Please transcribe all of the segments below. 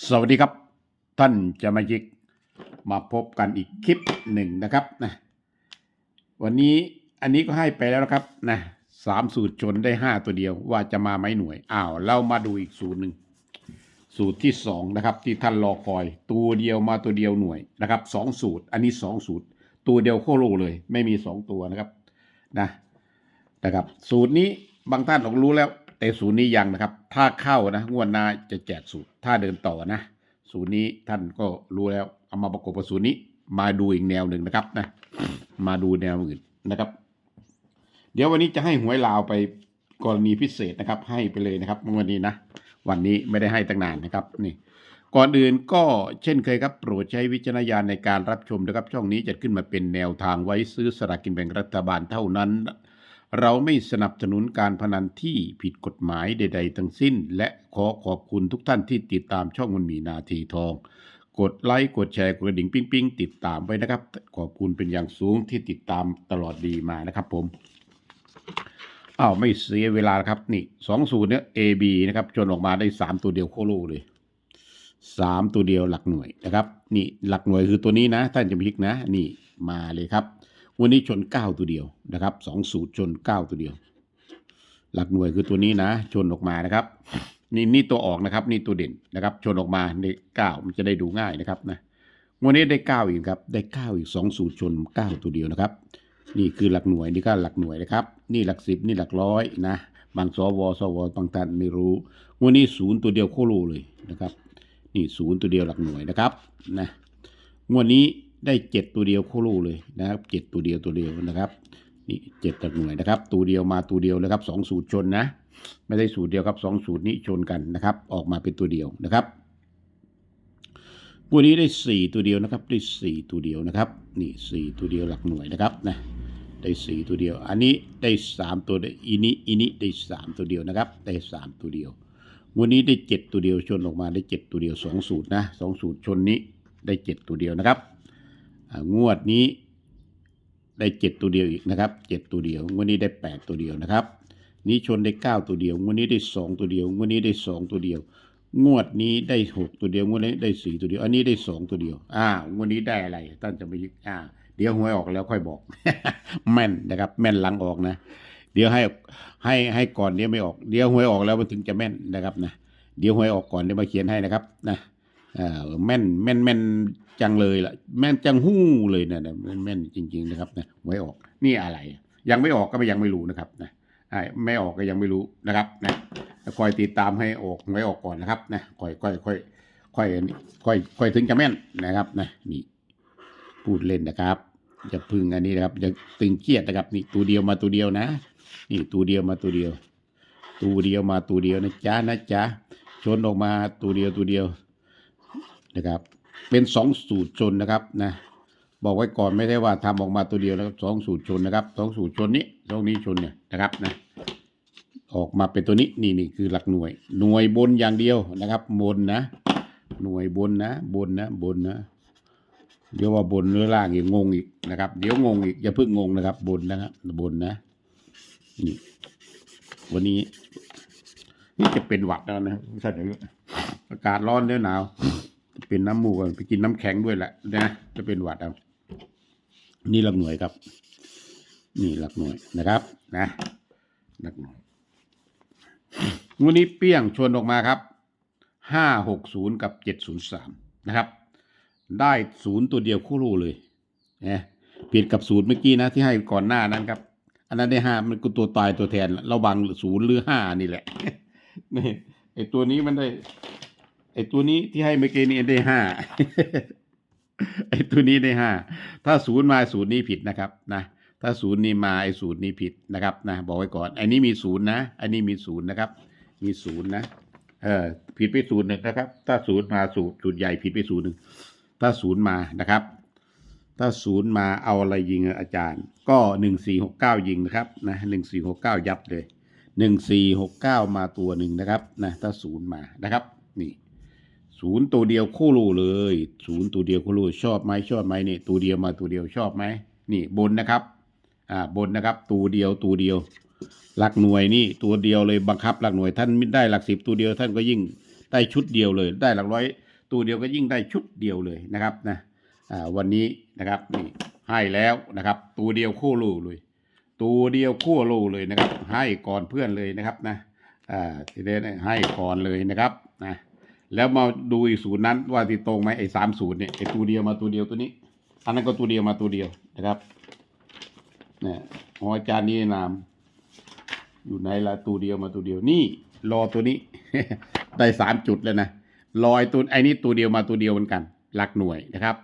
สวัสดีครับท่านจะมายิกมาพบกันอีกคลิปหนึ่งนะครับนะวันนี้อันนี้ก็ให้ไปแล้วนะครับนะสามสูตรชนได้ห้าตัวเดียวว่าจะมาไหมหน่วยอ้าวเรามาดูอีกสูตรหนึ่งสูตรที่สองนะครับ ที่ท่านรอคอยตัวเดียวมาตัวเดียวหน่วยนะครับสองสูตร อันนี้สองสูตร ตัวเดียวโคโลเลย ไม่มีสองตัวนะครับนะนะครับ สูตรนี้บางท่านออกรู้แล้ว แต่สูตรนี้ยังนะครับ ถ้าเข้านะงวดหน้าจะแจกสูตร ถ้าเดินต่อนะสูตรนี้ท่านก็รู้แล้ว เอามาประกบกับสูตรนี้ มาดูอีกแนวหนึ่งนะครับนะ มาดูแนวอื่นนะครับ เดี๋ยววันนี้จะให้หวยลาวไปกรณีพิเศษนะครับ ให้ไปเลยนะครับวันนี้นะ วันนี้ไม่ได้ให้ตั้งนานนะครับนี่ก่อนอื่นก็เช่นเคยครับโปรดใช้วิจารณญาณในการรับชมนะครับช่องนี้จะขึ้นมาเป็นแนวทางไว้ซื้อสลากกินแบ่งรัฐบาลเท่านั้น เราไม่สนับสนุนการพนันที่ผิดกฎหมายใด ๆ ทั้งสิ้น และขอขอบคุณทุกท่านที่ติดตามช่องมันมีนาทีทอง กดไลค์ กดแชร์ กดกระดิ่งปิ๊งปิ๊งติดตามไว้นะครับ ขอบคุณเป็นอย่างสูงที่ติดตามตลอดดีมานะครับผมอ้าวไม่เสียเวลาครับนี่สองสูตรเนี้ย A B นะครับจนออกมาได้สามตัวเดียวโคโลเลยสามตัวเดียวหลักหน่วยนะครับ นี่หลักหน่วยคือตัวนี้นะ ท่านจะพลิกนะ นี่มาเลยครับ วันนี้ชนเก้าตัวเดียวนะครับสองสูตรชนเก้าตัวเดียว หลักหน่วยคือตัวนี้นะ ชนออกมานะครับ นี่นี่ตัวออกนะครับ นี่ตัวเด่นนะครับ ชนออกมาในเก้ามันจะได้ดูง่ายนะครับนะวันนี้ได้เก้าอีกครับ ได้เก้าอีกสองสูตรชนเก้าตัวเดียวนะครับ นี่คือหลักหน่วยนี่ก็หลักหน่วยนะครับ นี่หลักสิบนี่หลักร้อยนะบางสวสวบางท่านไม่รู้วันนี้ศูนย์ตัวเดียวโคโลเลยนะครับ นี่ศูนย์ตัวเดียวหลักหน่วยนะครับนะงวดนี้ ได้เจ็ดตัวเดียวโคโลเลยนะครับเจ็ดตัวเดียวตัวเดียวนะครับนี่เจ็ดหลักหน่วยนะครับ ตัวเดียวมาตัวเดียวนะครับสองสูตรชนนะ ไม่ได้สูตรเดียวครับสองสูตรนี้ชนกันนะครับ ออกมาเป็นตัวเดียวนะครับวันนี้ได้สี่ตัวเดียวนะครับ ได้สี่ตัวเดียวนะครับ นี่สี่ตัวเดียวหลักหน่วยนะครับนะได้สี่ตัวเดียว อันนี้ได้สามตัวได้อีนี้อีนี้ได้สามตัวเดียวนะครับ ได้สามตัวเดียววันนี้ได้เจ็ดตัวเดียวชนออกมาได้เจ็ดตัวเดียวสองสูตรนะสองสูตรชนนี้ได้เจ็ดตัวเดียวนะครับ งวดนี้ได้เจ็ดตัวเดียวอีกนะครับเจ็ดตัวเดียวงวดนี้ได้แปดตัวเดียวนะครับ นี้ชนได้เก้าตัวเดียวงวดนี้ได้สองตัวเดียวงวดนี้ได้สองตัวเดียว งวดนี้ได้หกตัวเดียวงวดนี้ได้สี่ตัวเดียว อันนี้ได้สองตัวเดียวอ้าวงวดนี้ได้อะไรท่านจะไปยึกอ่าเดี๋ยวหวยออกแล้วค่อยบอก แม่นนะครับ แม่นหลังออกนะ เดี๋ยวให้ให้ให้ก่อนเดี๋ยวไม่ออก เดี๋ยวหวยออกแล้วมันถึงจะแม่นนะครับนะเดี๋ยวหวยออกก่อนเดี๋ยวมาเขียนให้นะครับนะ แม่นแม่นแม่นจังเลยล่ะ แม่นจังหู้เลยนะนะแม่นแม่นจริง ๆ นะครับนะหวยออกนี่อะไร ยังไม่ออกก็ไม่ยังไม่รู้นะครับนะไม่ออกก็ยังไม่รู้นะครับนะคอยติดตามให้ออกไว้ออกก่อนนะครับนะค่อยค่อยค่อยค่อยค่อยค่อยถึงจะแม่นนะครับนะนี่พูดเล่นนะครับจะพึ่งอันนี้นะครับจะตึงเครียดนะครับ นี่ตัวเดียวมาตัวเดียวนะ นี่ตัวเดียวมาตัวเดียว ตัวเดียวมาตัวเดียวนะจ๊ะนะจ๊ะชนออกมาตัวเดียวตัวเดียว นะครับ เป็นสองสูตรชนนะครับนะบอกไว้ก่อนไม่ได้ว่าทำออกมาตัวเดียวนะครับสองสูตรชนนะครับสองสูตรชนนี้ตรงนี้ชนเนี่ยนะครับนะออกมาเป็นตัวนี้นี่นี่คือหลักหน่วย หน่วยบนอย่างเดียวนะครับบนนะ หน่วยบนนะ บนนะบนนะเดี๋ยวว่าบนหรือล่างอีกงงอีกนะครับ เดี๋ยวงงอีกอย่าเพิ่งงงนะครับ บนนะครับบนนะนี่วันนี้ นี่จะเป็นหวัดแล้วนะท่านเดี๋ยวอากาศร้อนเดี๋ยวหนาว เป็นน้ำมูกไปกินน้ำแข็งด้วยแหละนะจะเป็นหวัดเอานี่หลักหน่วยครับ นี่หลักหน่วยนะครับ นะหลักหน่วยวันนี้เปี้ยงชวนออกมาครับห้าหกศูนย์กับเจ็ดศูนย์สามนะครับ ได้ศูนย์ตัวเดียวคู่รูเลยนะเปลี่ยนกับศูนย์เมื่อกี้นะที่ให้ก่อนหน้านั้นครับ อันนั้นได้ห้ามันก็ตัวตายตัวแทน ระวังศูนย์หรือห้านี่แหละนี่ไอตัวนี้มันได้ ไอตัวนี้ที่ให้เมื่อกี้นี้ได้ห้าไอตัวนี้ได้ห้าถ้าศูนย์มาศูนย์นี้ผิดนะครับนะถ้าศูนย์นี้มาไอศูนย์นี้ผิดนะครับนะบอกไว้ก่อนอันนี้มีศูนย์นะอันนี้มีศูนย์นะครับ มีศูนย์นะเออผิดไปศูนย์หนึ่งนะครับ ถ้าศูนย์มาศูนย์ศูนย์ใหญ่ผิดไปศูนย์หนึ่งถ้าศูนย์มานะครับ ถ้าศูนย์มาเอาอะไรยิงอะอาจารย์ ก็หนึ่งสี่หกเก้ายิงนะครับนะหนึ่งสี่หกเก้ายับเลยหนึ่งสี่หกเก้ามาตัวหนึ่งนะครับนะถ้าศูนย์มานะครับ นี่ ศูนย์ตัวเดียวคู่รูเลยศูนย์ตัวเดียวคู่รูชอบไหมชอบไหมนี่ตัวเดียวมาตัวเดียวชอบไหมนี่บนนะครับอ่าบนนะครับตัวเดียวตัวเดียว หลักหน่วยนี่ตัวเดียวเลยบังคับหลักหน่วยท่านไม่ได้หลักสิบตัวเดียวท่านก็ยิ่งได้ชุดเดียวเลย ได้หลักร้อยตัวเดียวก็ยิ่งได้ชุดเดียวเลยนะครับนะอ่าวันนี้นะครับนี่ให้แล้วนะครับ ตัวเดียวคู่ลูเลย ตัวเดียวคู่ลูเลยนะครับ ให้ก่อนเพื่อนเลยนะครับนะอ่าทีนี้ให้ก่อนเลยนะครับนะ แล้วมาดูอีกสูตรนั้นว่าที่ตรงไหมไอ้สามสูตรเนี่ยไอ้ตัวเดียวมาตัวเดียวตัวนี้ อันนั้นก็ตัวเดียวมาตัวเดียวนะครับเนี่ยของอาจารย์นี่นาม อยู่ไหนละตัวเดียวมาตัวเดียวนี่รอตัวนี้ ได้สามจุดแล้วนะลอยตัวไอ้นี่ตัวเดียวมาตัวเดียวเหมือนกัน หลักหน่วยนะครับ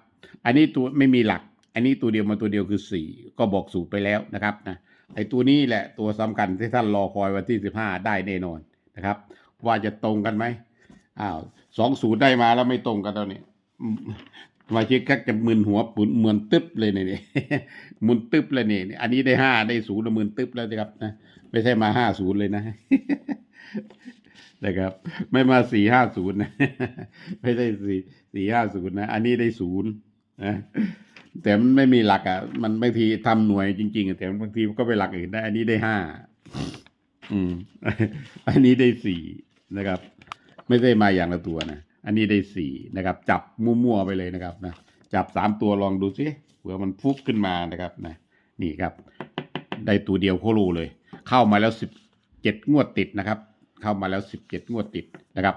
อันนี้ตัวไม่มีหลัก อันนี้ตัวเดียวมาตัวเดียวคือสี่ก็บอกสูตรไปแล้วนะครับนะไอ้ตัวนี้แหละตัวสำคัญที่ท่านรอคอยวันที่สิบห้าได้แน่นอนนะครับ ว่าจะตรงกันไหม อ้าวสองสูตรได้มาแล้วไม่ตรงกันตอนนี้มมาเช็คแค่จะมึนหัวปุ่นเหมือนตึ๊บเลยเนี่ยนี่มึนตึ๊บเลยเนี่ยอันนี้ได้ห้าได้ศูนย์ล้วมึนตึ๊บแล้วนะครับนะไม่ใช่มาห้าศูนย์เลยนะนะครับ ไม่มาสี่ห้าศูนย์นะไม่ได้สี่สี่ห้าศูนย์นะ อันนี้ได้ศูนย์นะแต่มันไม่มีหลักอะ มันบางทีทำหน่วยจริงๆอะแต่บางทีก็ไปหลักอื่นได้ อันนี้ได้ห้าอืม อันนี้ได้สี่นะครับ ไม่ได้มาอย่างละตัวนะ อันนี้ได้สี่นะครับ จับมั่วๆไปเลยนะครับนะ จับสามตัวลองดูสิเผื่อมันฟุกขึ้นมานะครับนะ นี่ครับ ได้ตัวเดียวโคโลเลย เข้ามาแล้วสิบเจ็ดงวดติดนะครับ เข้ามาแล้วสิบเจ็ดงวดติดนะครับ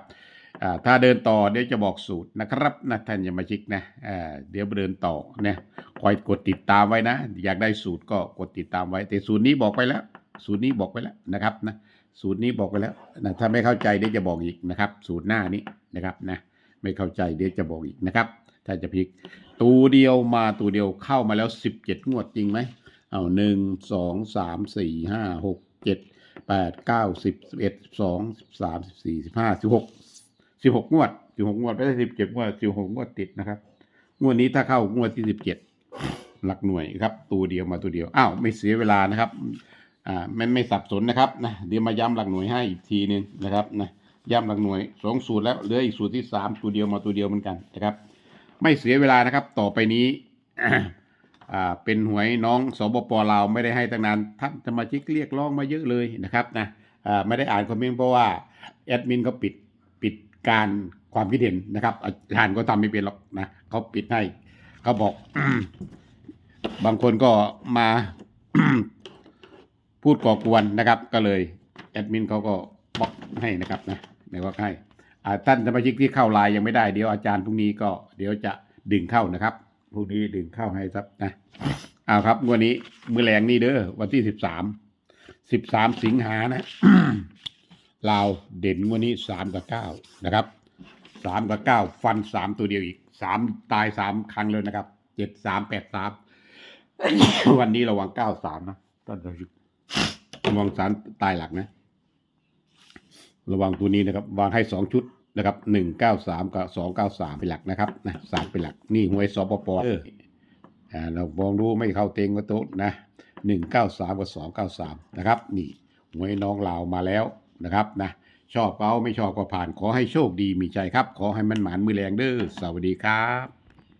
อ่าถ้าเดินต่อเดี๋ยวจะบอกสูตรนะครับนะท่านอย่ามาชิกนะอ่าเดี๋ยวเดินต่อนะคอยกดติดตามไว้นะ อยากได้สูตรก็กดติดตามไว้ แต่สูตรนี้บอกไปแล้ว สูตรนี้บอกไปแล้วนะครับนะ สูตรนี้บอกไปแล้วนะถ้าไม่เข้าใจเดี๋ยวจะบอกอีกนะครับ สูตรหน้านี้นะครับนะไม่เข้าใจเดี๋ยวจะบอกอีกนะครับ ถ้าจะพลิกตัวเดียวมาตัวเดียวเข้ามาแล้วสิบเจ็ดงวดจริงไหมเอาหนึ่งสองสามสี่ห้าหกเจ็ดแปดเก้าสิบสิบเอ็ดสิบสองสิบสามสิบสี่สิบห้าสิบหกสิบหกงวดสิบหกงวดไม่ใช่สิบเจ็ดงวดสิบหกงวดติดนะครับ งวดนี้ถ้าเข้างวดที่สิบเจ็ดหลักหน่วยครับ ตัวเดียวมาตัวเดียวอ้าวไม่เสียเวลานะครับ อ่าไม่ไม่สับสนนะครับนะเดี๋ยวมาย้ำหลักหน่วยให้อีกทีนึงนะครับนะย้ำหลักหน่วยสองสูตรแล้วเหลืออีกสูตรที่สามตัวเดียวมาตัวเดียวเหมือนกันนะครับ ไม่เสียเวลานะครับ ต่อไปนี้อ่าเป็นหวยน้องสบปลาวไม่ได้ให้ตั้งนานท่านสมาชิกเรียกร้องมาเยอะเลยนะครับนะอ่าไม่ได้อ่านคอมเมนต์เพราะว่าแอดมินเขาปิดปิดการความคิดเห็นนะครับอาจารย์ก็ทำไม่เป็นหรอกนะเขาปิดให้เขาบอกบางคนก็มา พูดก่อกวนนะครับ ก็เลยแอดมินเขาก็บล็อกให้นะครับนะในว่าให้ท่านสมาชิกที่เข้าไลน์ยังไม่ได้เดี๋ยวอาจารย์พรุ่งนี้ก็เดี๋ยวจะดึงเข้านะครับพรุ่งนี้ดึงเข้าให้ครับนะเอาครับวันนี้มือแรงนี่เด้อวันที่สิบสามสิบสามสิงหานะลาวเด่นวันนี้สามกับเก้านะครับสามกับเก้าฟันสามตัวเดียวอีกสามตายสามครั้งเลยนะครับเจ็ดสามแปดสามวันนี้ระวังเก้าสามนะต้นสมาชิก ระวังสารตายหลักนะ ระวังตัวนี้นะครับ วางให้สองชุดนะครับหนึ่งเก้าสามกับสองเก้าสามเป็นหลักนะครับนะสามเป็นหลัก นี่หวยสปปเอออ่าเรามองดูไม่เข้าเต็งก็โต๊ะนะหนึ่งเก้าสามกับสองเก้าสามนะครับ นี่หวยน้องลาวมาแล้วนะครับนะชอบก็เอาไม่ชอบก็ผ่านขอให้โชคดีมีใจครับ ขอให้มันหมานมือแรงเด้อสวัสดีครับ